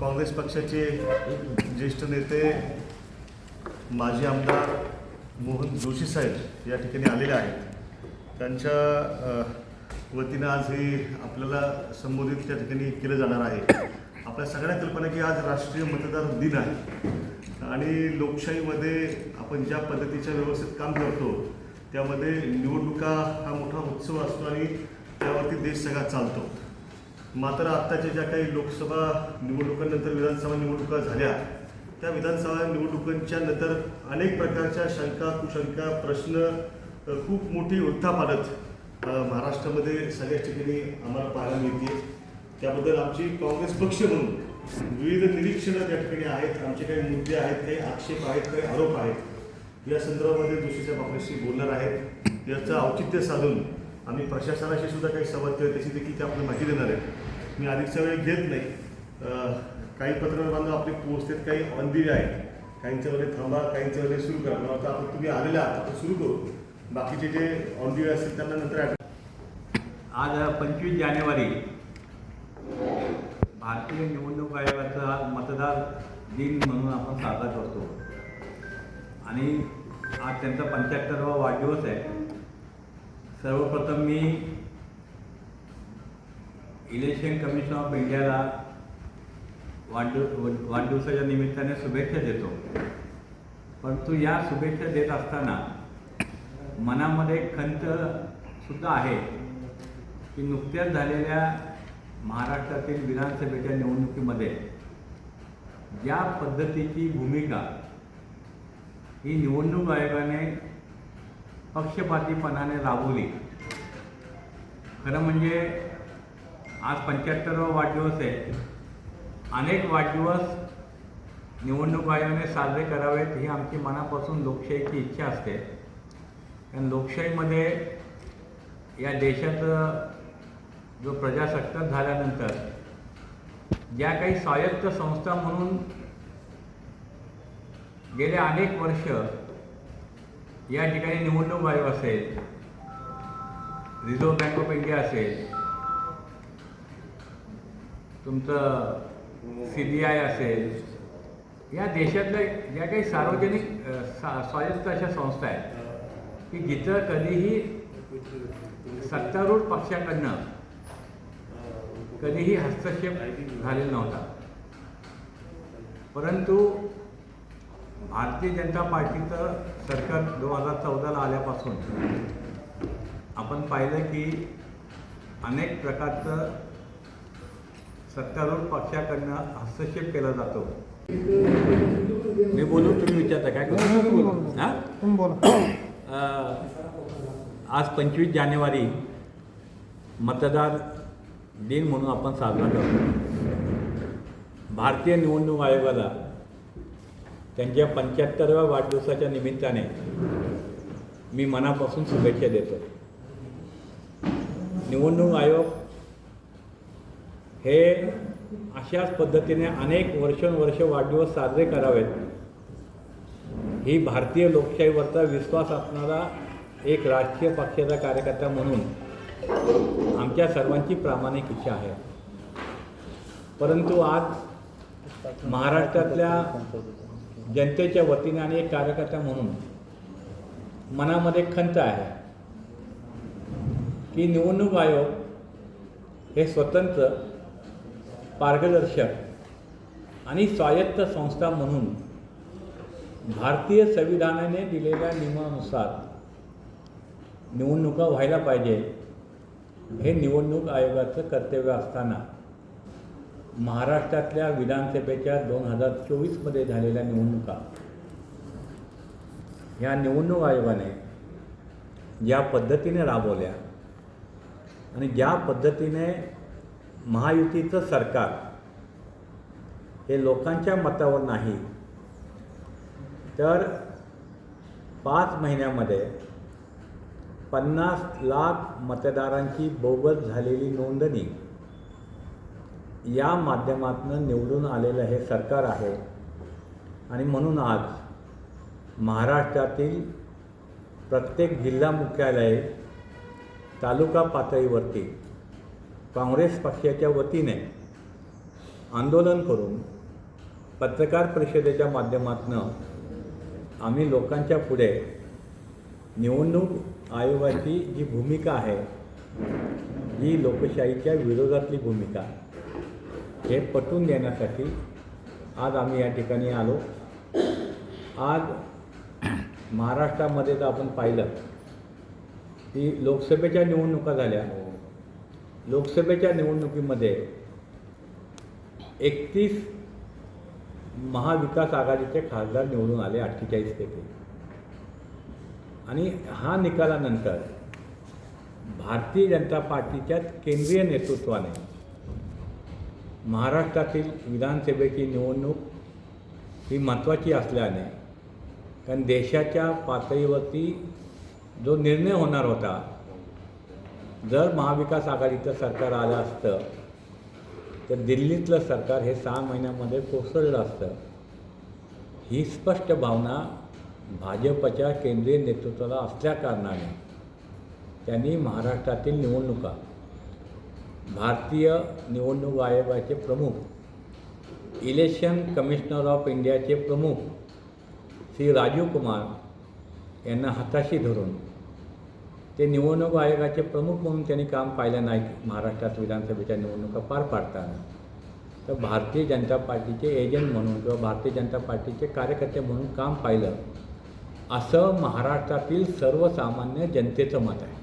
काँग्रेस पक्षाचे ज्येष्ठ नेते माजी आमदार मोहन जोशी साहेब या ठिकाणी आलेले आहेत. त्यांच्या वतीनं आज हे आपल्याला संबोधित त्या ठिकाणी केलं जाणार आहे. आपल्या सगळ्या कल्पना की आज राष्ट्रीय मतदार दिन आहे. आणि लोकशाहीमध्ये आपण ज्या पद्धतीच्या व्यवस्थेत काम करतो त्यामध्ये निवडणुका हा मोठा उत्सव असतो आणि त्यावरती देश सगळा चालतो. मात्र आत्ताच्या ज्या काही लोकसभा निवडणुकांनंतर विधानसभा निवडणुका झाल्या त्या विधानसभा निवडणुकांच्या नंतर अनेक प्रकारच्या शंका कुशंका प्रश्न खूप मोठी उत्थापालत महाराष्ट्रामध्ये सगळ्याच ठिकाणी आम्हाला पाहायला मिळते. त्याबद्दल आमची काँग्रेस पक्ष म्हणून विविध निरीक्षणं त्या ठिकाणी आहेत. आमचे काही मुद्दे आहेत काही आक्षेप आहेत काही आरोप आहेत. या संदर्भामध्ये जोशीसाहेब आपल्याशी बोलणार आहेत. याचं औचित्य साधून आम्ही प्रशासनाशी सुद्धा काही संवाद केले त्याची देखील ते आपल्याला माहिती देणार आहेत. मी अधिकचा वेळ घेत नाही. काही पत्रकार बांधव आपले पोहोचतात काही ऑन आहेत काहींच्या वेळेस थांबा काहींच्या सुरू करा. मला आता आपण तुम्ही आलेले आहात आपण सुरू करू. बाकीचे जे ऑन असतील त्यांना नंतर आज पंचवीस जानेवारी भारतीय निवडणूक आयोगाचा मतदार दिन म्हणून आपण साजरा करतो. आणि आज त्यांचा पंच्याहत्तरावा वाढदिवस आहे. सर्वप्रथम मी इलेक्शन कमिशन ऑफ इंडियाला वाढदिव वाढदिवसाच्या निमित्ताने शुभेच्छा देतो. परंतु या शुभेच्छा देत असताना मनामध्ये खंत सुद्धा आहे की नुकत्याच झालेल्या महाराष्ट्रातील विधानसभेच्या निवडणुकीमध्ये ज्या पद्धतीची भूमिका ही निवडणूक आयोगाने पक्षपातीपणाने राबवली. खरं म्हणजे आज पंच्याहत्तरावा वाढदिवस आहे. अनेक वाढदिवस निवडणूक आयोगाने साजरे करावेत ही आमची मनापासून लोकशाहीची इच्छा असते. कारण लोकशाहीमध्ये या देशाचं जो प्रजासत्ताक झाल्यानंतर ज्या काही स्वायत्त संस्था म्हणून गेले अनेक वर्ष या ठिकाणी निवडणूक आयोग असेल रिझर्व्ह बँक ऑफ इंडिया असेल तुमचं सी बी आय असेल या देशातल्या ज्या काही सार्वजनिक सा स्वायत्त अशा संस्था आहेत की जिथं कधीही सत्तारूढ पक्षाकडनं कधीही हस्तक्षेप झालेला नव्हता. परंतु भारतीय जनता पार्टीचं सरकार दोन हजार चौदाला आल्यापासून आपण पाहिलं की अनेक प्रकारचं सत्तारूढ पक्षाकडनं हस्तक्षेप केला जातो. मी बोलू तुम्ही विचारता काय करू? हां? बोला. आज पंचवीस जानेवारी मतदार दिन म्हणून आपण साजरा करतो. भारतीय निवडणूक आयोगाला त्यांच्या पंच्याहत्तराव्या वाढदिवसाच्या निमित्ताने मी मनापासून शुभेच्छा देतो. निवडणूक आयोग हे अशाच पद्धतीने अनेक वर्षानुवर्ष वाढदिवस साजरे करावेत. ही भारतीय लोकशाहीवरचा विश्वास असणारा एक राजकीय पक्षाचा कार्यकर्ता म्हणून आमच्या सर्वांची प्रामाणिक इच्छा आहे. परंतु आज महाराष्ट्रातल्या जनतेच्या वतीने आणि एक कार्यकर्ता म्हणून मनामध्ये खंत आहे की निवडणूक आयोग हे स्वतंत्र पारदर्शक आणि स्वायत्त संस्था म्हणून भारतीय संविधानाने दिलेल्या नियमानुसार निवडणुका व्हायला पाहिजे हे निवडणूक आयोगाचं कर्तव्य असताना महाराष्ट्रातल्या विधानसभेच्या दोन हजार चोवीसमध्ये झालेल्या निवडणुका. ह्या निवडणूक आयोगाने ज्या पद्धतीने राबवल्या आणि ज्या पद्धतीने महायुतीचं सरकार हे लोकांच्या मतावर नाही तर पाच महिन्यामध्ये पन्नास लाख मतदारांची बोगस झालेली नोंदणी या माध्यमातून निवडून आलेलं हे सरकार आहे. आणि म्हणून आज महाराष्ट्रातील प्रत्येक जिल्हा मुख्यालय तालुका पातळीवरती काँग्रेस पक्षाच्या वतीने आंदोलन करून पत्रकार परिषदेच्या माध्यमातून आम्ही लोकांच्या पुढे निवडणूक आयोगाची जी भूमिका आहे ही लोकशाहीच्या विरोधातली भूमिका. हे पटवून देण्यासाठी आज आम्ही या ठिकाणी आलो. आज महाराष्ट्रामध्ये जर आपण पाहिलं की लोकसभेच्या निवडणुका झाल्या. लोकसभेच्या निवडणुकीमध्ये एकतीस महाविकास आघाडीचे खासदार निवडून आले अठ्ठेचाळीस पैकी. आणि हा निकालानंतर भारतीय जनता पार्टीच्या केंद्रीय नेतृत्वाने महाराष्ट्रातील विधानसभेची निवडणूक ही महत्त्वाची असल्याने कारण देशाच्या पातळीवरती जो निर्णय होणार होता जर महाविकास आघाडीचं सरकार आलं असतं तर दिल्लीतलं सरकार हे सहा महिन्यामध्ये कोसळलं असतं. ही स्पष्ट भावना भाजपच्या केंद्रीय नेतृत्वाला असल्याकारणाने त्यांनी महाराष्ट्रातील निवडणुका भारतीय निवडणूक आयोगाचे प्रमुख इलेक्शन कमिशनर ऑफ इंडियाचे प्रमुख श्री राजीव कुमार यांना हाताशी धरून ते निवडणूक आयोगाचे प्रमुख म्हणून त्यांनी काम पाहिलं नाही महाराष्ट्रात विधानसभेच्या निवडणुका पार पाडताना. तर भारतीय जनता पार्टीचे एजंट म्हणून किंवा भारतीय जनता पार्टीचे कार्यकर्ते म्हणून काम पाहिलं असं महाराष्ट्रातील सर्वसामान्य जनतेचं मत आहे.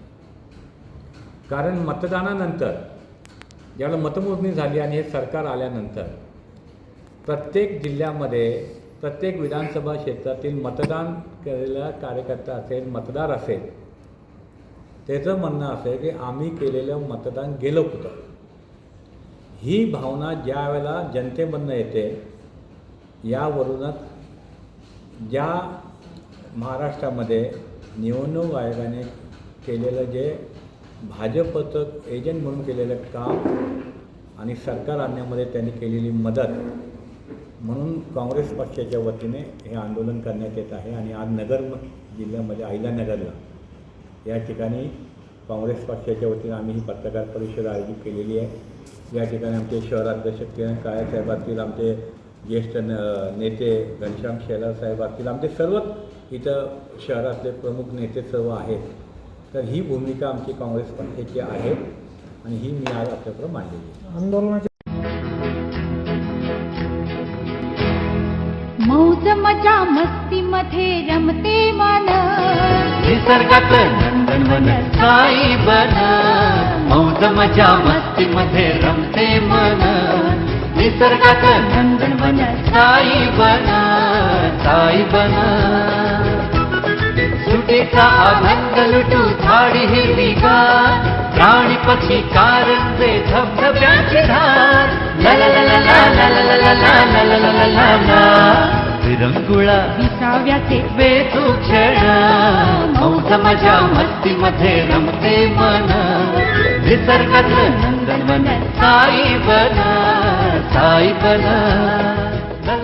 कारण मतदानानंतर ज्यावेळेला मतमोजणी झाली आणि हे सरकार आल्यानंतर प्रत्येक जिल्ह्यामध्ये प्रत्येक विधानसभा क्षेत्रातील मतदान केलेला कार्यकर्ता असेल मतदार असेल त्याचं म्हणणं असं आहे की आम्ही केलेलं मतदान गेलं कुठं? ही भावना ज्या वेळेला जनतेमधनं येते यावरूनच ज्या महाराष्ट्रामध्ये निवडणूक आयोगाने केलेलं जे भाजपचं एजंट म्हणून केलेलं काम आणि सरकार आणण्यामध्ये त्यांनी केलेली मदत म्हणून काँग्रेस पक्षाच्या वतीने हे आंदोलन करण्यात येत आहे आणि आज नगर जिल्ह्यामध्ये अहिल्यानगरला या ठिकाणी काँग्रेस पक्षाच्या वतीने आम्ही ही पत्रकार परिषद आयोजित केलेली आहे. या ठिकाणी आमचे शहराध्यक्ष किरण काळे साहेब असतील आमचे ज्येष्ठ न नेते घनश्याम शेलार साहेब असतील आमचे सर्वच इथं शहरातले प्रमुख नेते सर्व आहेत. तर ही भूमिका आमची काँग्रेस पक्षाची आहे आणि ही मी आज आपल्याकडे मांडलेली आहे. आंदोलनाचे मौज मजा मस्ती मध्ये रमते मन. निसर्गात नंदनवन साई बन. मौज मजा मस्ती मध्ये रमते मन. निसर्गात नंदनवन साई बन. साई बन. सुटीचा आनंद लुटू झाडी हिरवीगार प्राणी पक्षी कारंजे धबधब्याची धार ला ला ला ला ला ला ला ला ला ला ला ला विरंगुळा विसाव्याचे वेचू क्षण मौज मजा मस्ती मध्ये रमते मन निसर्गात नंदनवन साई बन साई बन